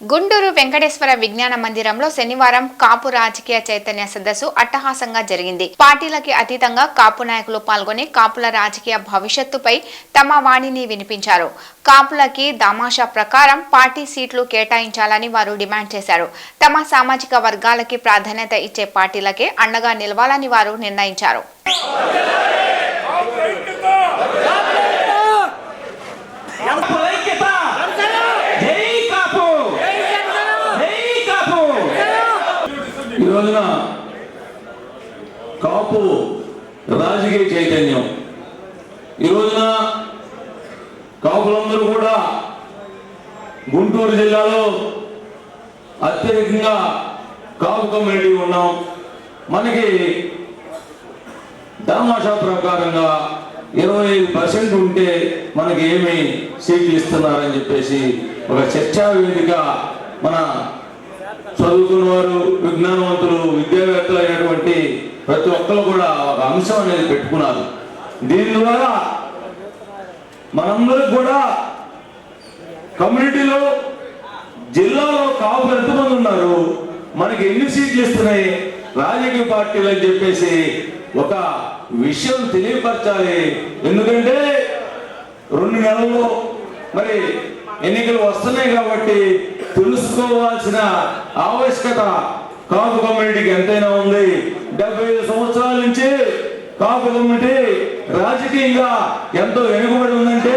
గుంటూరు వెంకటేశ్వర విజ్ఞాన మందిరంలో శనివారం కాపు రాజకీయ చైతన్య సదస్సు అట్టహాసంగా జరిగింది. పార్టీలకి అతీతంగా కాపు నాయకులు పాల్గొని కాపుల రాజకీయ భవిష్యత్తుపై తమ వాణిని వినిపించారు. కాపులకి దామాషా ప్రకారం పార్టీ సీట్లు కేటాయించాలని వారు డిమాండ్ చేశారు. తమ సామాజిక వర్గాలకి ప్రాధాన్యత ఇచ్చే పార్టీలకే అండగా నిలవాలని వారు నిర్ణయించారు కాపు ఐక్యత జై కాపు జై కాపు ఈ రోజున కాపు రాజకీయ చైతన్యం. ఈ రోజున కాపులందరూ కూడా గుంటూరు జిల్లాలో అత్యధికంగా కాపు కమ్యూనిటీ ఉన్నాం. మనకి దామాషా ప్రకారంగా ఇరవై ఐదు పర్సెంట్ ఉంటే మనకి ఏమి సీట్లు ఇస్తున్నారని చెప్పేసి ఒక చర్చా వేదిక మన చదువుకున్న వారు విజ్ఞానవంతులు విద్యావేత్తలు అయినటువంటి ప్రతి ఒక్కరు కూడా ఒక అంశం అనేది పెట్టుకున్నారు. దీని ద్వారా మనందరూ కూడా కమ్యూనిటీలో జిల్లాలో కాపు ఎంతమంది ఉన్నారు? మనకి ఎన్ని సీట్లు ఇస్తున్నాయి? రాజకీయ పార్టీలు అని చెప్పేసి ఒక విషయం తెలియపరచాలి. ఎందుకంటే రెండు నెలల్లో మరి ఎన్నికలు వస్తున్నాయి కాబట్టి తెలుసుకోవాల్సిన ఆవశ్యకత కాపు కమ్యూనిటీకి ఎంతైనా ఉంది. డెబ్బై ఐదు సంవత్సరాల నుంచి కాపు కమ్యూనిటీ రాజకీయంగా ఎంతో వెనుకబడి ఉందంటే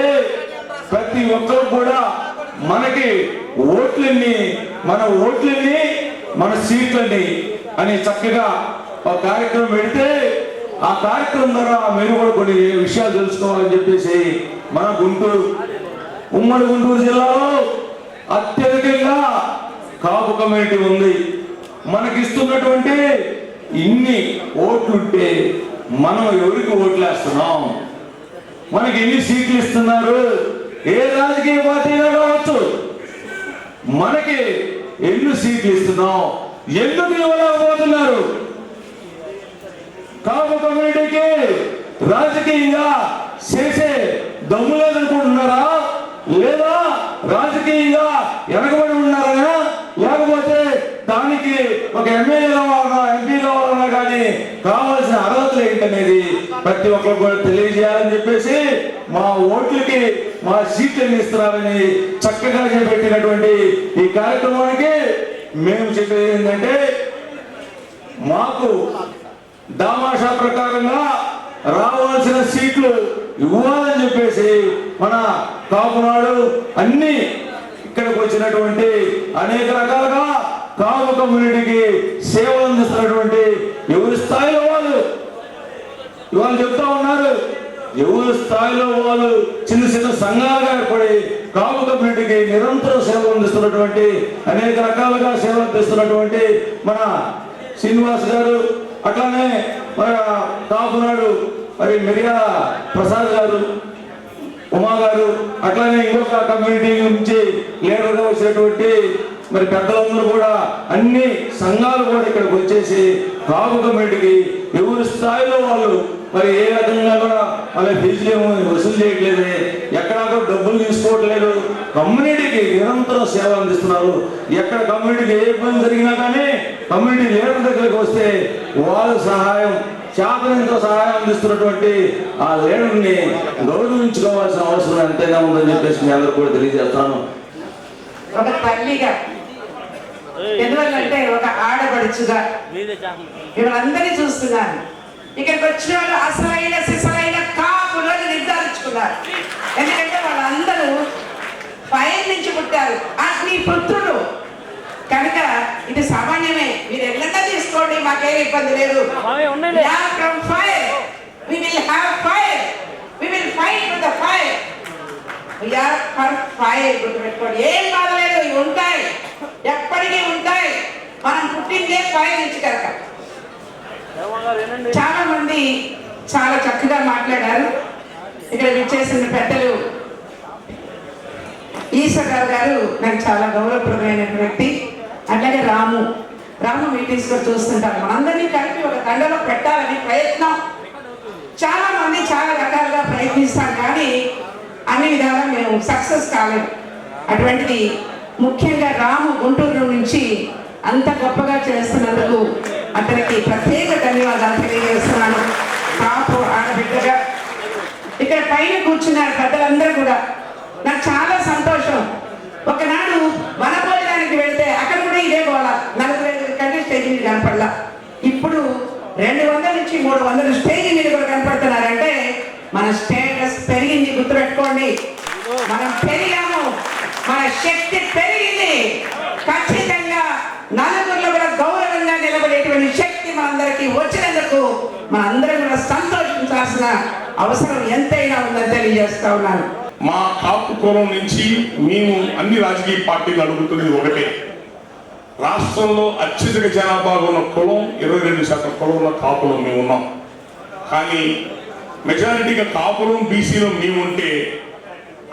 ప్రతి ఒక్కరు కూడా మనకి ఓట్లన్నీ మన ఓట్లన్నీ మన సీట్లని అని చక్కగా ఒక కార్యక్రమం పెడితే ఆ కార్యక్రమం ద్వారా మీరు కూడా కొన్ని విషయాలు తెలుసుకోవాలని చెప్పేసి మన గుంటూరు ఉమ్మడి గుంటూరు జిల్లాలో అత్యధికంగా కాపు కమ్యూనిటీ ఉంది. మనకిస్తున్నటువంటి ఇన్ని ఓట్లుంటే మనం ఎవరికి ఓట్లేస్తున్నాం? మనకి ఎన్ని సీట్లు ఇస్తున్నారు ఏ రాజకీయ పార్టీగా కావచ్చు? మనకి ఎన్ని సీట్లు ఇస్తున్నాం ఎందుకు ఇవ్వలేకపోతున్నారు? కాపు కమ్యూనిటీకి రాజకీయంగా చేసే దమ్ము లేదనుకుంటున్నారా లేదా రాజకీయంగా వెనకబడి ఉన్నారా లేకపోతే దానికి ఒక ఎమ్మెల్యే కావాలన్నా ఎంపీ కావాలన్నా కానీ కావాల్సిన అర్హతలు ఏంటనేది ప్రతి ఒక్కరు కూడా తెలియజేయాలని చెప్పేసి మా ఓట్లకి మా సీట్లను ఇస్తున్నారని చక్కగా చేపట్టినటువంటి ఈ కార్యక్రమానికి మేము చెప్పేది ఏంటంటే మాకు దామాషా ప్రకారంగా రావాల్సిన సీట్లు ఇవ్వాలని చెప్పేసి మన కాపునాడు అన్ని ఇక్కడికి వచ్చినటువంటి అనేక రకాలుగా కాపు కమ్యూనిటీకి సేవలు అందిస్తున్నటువంటి ఎవరి స్థాయిలో వాళ్ళు? ఇవాళ చెప్తా ఉన్నారు. ఎవరి స్థాయిలో వాళ్ళు చిన్న చిన్న సంఘాలుగా ఏర్పడి కాపు కమ్యూనిటీకి నిరంతరం సేవలు అందిస్తున్నటువంటి అనేక రకాలుగా సేవలు అందిస్తున్నటువంటి మన శ్రీనివాస్ గారు అట్లానే మన కాపునాడు మరి మిరియా ప్రసాద్ గారు ఉమా గారు అట్లానే ఇంకొక కమ్యూనిటీ నుంచి లీడర్గా వచ్చినటువంటి మరి పెద్దలందరూ కూడా అన్ని సంఘాలు కూడా ఇక్కడికి వచ్చేసి కాపు కమ్యూనిటీకి ఎవరి స్థాయిలో వాళ్ళు మరి ఏ రకంగా కూడా వాళ్ళ ఫీజులు ఏమో వసూలు చేయట్లేదు ఎక్కడా కూడా డబ్బులు తీసుకోవట్లేదు. కమ్యూనిటీకి నిరంతరం సేవ అందిస్తున్నారు. ఎక్కడ కమ్యూనిటీకి ఏ ఇబ్బంది జరిగినా కానీ కమ్యూనిటీ లీడర్ దగ్గరికి వస్తే వాళ్ళ సహాయం చేతనంతో సహాయం అందిస్తున్నటువంటి ఆ లీడర్ని గౌరవించుకోవాల్సిన అవసరం ఎంతైనా ఉందని చెప్పేసి మీ అందరూ కూడా తెలియజేస్తాను. ఒక తల్లిగా ఎందువల్లంటే ఒక ఆడపడుచుగా. వీళ్ళందరినీ చూస్తున్నాను. ఇక్కడికి వచ్చిన వాళ్ళు అసలైన సిసలైన కాపులు అని నిర్ధారించుకున్నారు. ఎందుకంటే వాళ్ళందరూ పైన నుంచి పుట్టారు. అగ్ని పుత్రుడు కనుక ఇది సామాన్యమే మీరు ఎట్లన్నా మాకేం ఇబ్బంది లేదు. From fire we will have fire we will fight with the fire we are for fire గుర్తుపెట్టుకోండి. ఏం బాధలేదు ఇవి ఉంటాయి. ఎప్పటికీ ఉంటాయి. మనం పుట్టిందే ఫైర్ నుంచి కనుక. చాలా మంది చాలా చక్కగా మాట్లాడారు. ఇక్కడ విచ్చేసిన పెద్దలు ఈశ్వరరావు గారు నాకు చాలా గౌరవప్రదమైన వ్యక్తి. అట్లాగే రాము. రాము మీటింగ్స్లో చూస్తుంటారు. మనందరినీ కలిపి ఒక దండలో పెట్టాలని ప్రయత్నం. చాలా మంది చాలా రకాలుగా ప్రయత్నిస్తాం కానీ అన్ని విధాలా మేము సక్సెస్ కాలేదు. అటువంటిది ముఖ్యంగా రాము గుంటూరు నుంచి అంత గొప్పగా చేస్తున్నందుకు అతనికి ప్రత్యేక ధన్యవాదాలు తెలియజేస్తున్నాను. కాపు ఆడబిడ్డగా. ఇక్కడ పైన కూర్చున్నారు పెద్దలందరూ కూడా. నాకు చాలా సంతోషం. ఒకనాడు కనపడలా. ఇప్పుడు రెండు వందల నుంచి మూడు వందలు స్టేజ్ మీద కూడా కనపడుతున్నారంటే మన స్టేటస్ పెరిగింది గుర్తుపెట్టుకోండి. మనం పెరిగాము. మన శక్తి పెరిగింది. ఖచ్చితంగా నలుగురిలో కూడా గౌరవంగా నిలబడేటువంటి శక్తి మనందరికీ వచ్చినందుకు మనందరం కూడా సంతోషించాల్సిన అవసరం ఎంతైనా ఉందని తెలియజేస్తా ఉన్నాను. మా కాపు కోణం నుంచి మేము అన్ని రాజకీయ పార్టీలు అడుగుతున్నది ఒకటే. రాష్ట్రంలో అత్యధిక జనాభా ఉన్న కులం ఇరవై రెండు శాతం కులంలో కాపులు మేము ఉన్నాం. కానీ మెజారిటీగా కాపులు బీసీలో మేము ఉంటే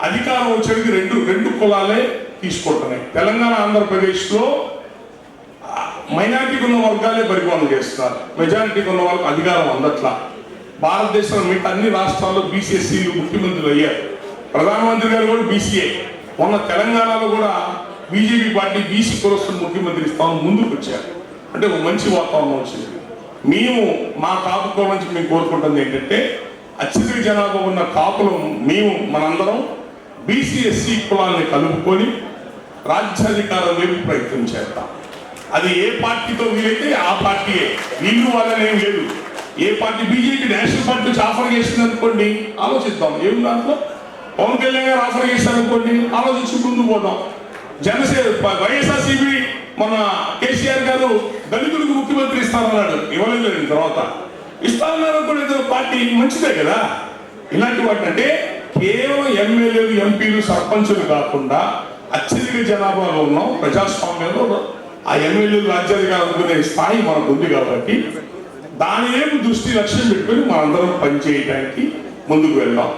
అధికారం వచ్చేటికి రెండు రెండు కులాలే తీసుకుంటున్నాయి. తెలంగాణ ఆంధ్రప్రదేశ్లో మైనారిటీకి ఉన్న వర్గాలే పరిపాలన చేస్తున్నారు. మెజారిటీకి ఉన్న వాళ్ళకి అధికారం అందట్లా. భారతదేశంలో మిగతా అన్ని రాష్ట్రాల్లో బీసీఎస్సీలు ముఖ్యమంత్రులు అయ్యారు. ప్రధానమంత్రి గారు కూడా బీసీఏ మొన్న తెలంగాణలో కూడా బీజేపీ పార్టీ బీసీ కులస్తులు ముఖ్యమంత్రి స్థానం ముందుకు వచ్చారు. అంటే ఒక మంచి వాతావరణం వచ్చింది. మేము మా కాపు కులం నుంచి మేము కోరుకుంటుంది ఏంటంటే అత్యధిక జనాభా ఉన్న కాపులు మేము మనందరం బీసీ ఎస్సీ కులాన్ని కలుపుకొని రాజ్యాధికారం వైపు ప్రయత్నం చేద్దాం అది ఏ పార్టీతో వీలైతే ఆ పార్టీయే. వీళ్ళు వాళ్ళని లేదు. ఏ పార్టీ బీజేపీ నేషనల్ పార్టీ నుంచి ఆఫర్ చేసింది అనుకోండి ఆలోచిద్దాం. ఏం దాంట్లో? పవన్ కళ్యాణ్ గారు ఆఫర్ చేశారు అనుకోండి ఆలోచించి ముందు పోదాం. జనసేన వైఎస్ఆర్సీపీ మన కేసీఆర్ గారు దళితులకు ముఖ్యమంత్రి ఇస్తామన్నాడు ఇవ్వలేదు తర్వాత. ఇస్తామన్నారు కూడా ఏదో పార్టీ మంచిదే కదా. ఇలాంటి వాటి అంటే కేవలం ఎమ్మెల్యేలు ఎంపీలు సర్పంచులు కాకుండా అత్యధిక జనాభాలో ఉన్నాం. ప్రజాస్వామ్యంలో ఆ ఎమ్మెల్యేలు రాజ్యాధికారం అనుకునే స్థాయి మనకు ఉంది కాబట్టి దాని ఏమి దృష్టి లక్ష్యం పెట్టుకుని మనందరం పనిచేయడానికి ముందుకు వెళ్దాం.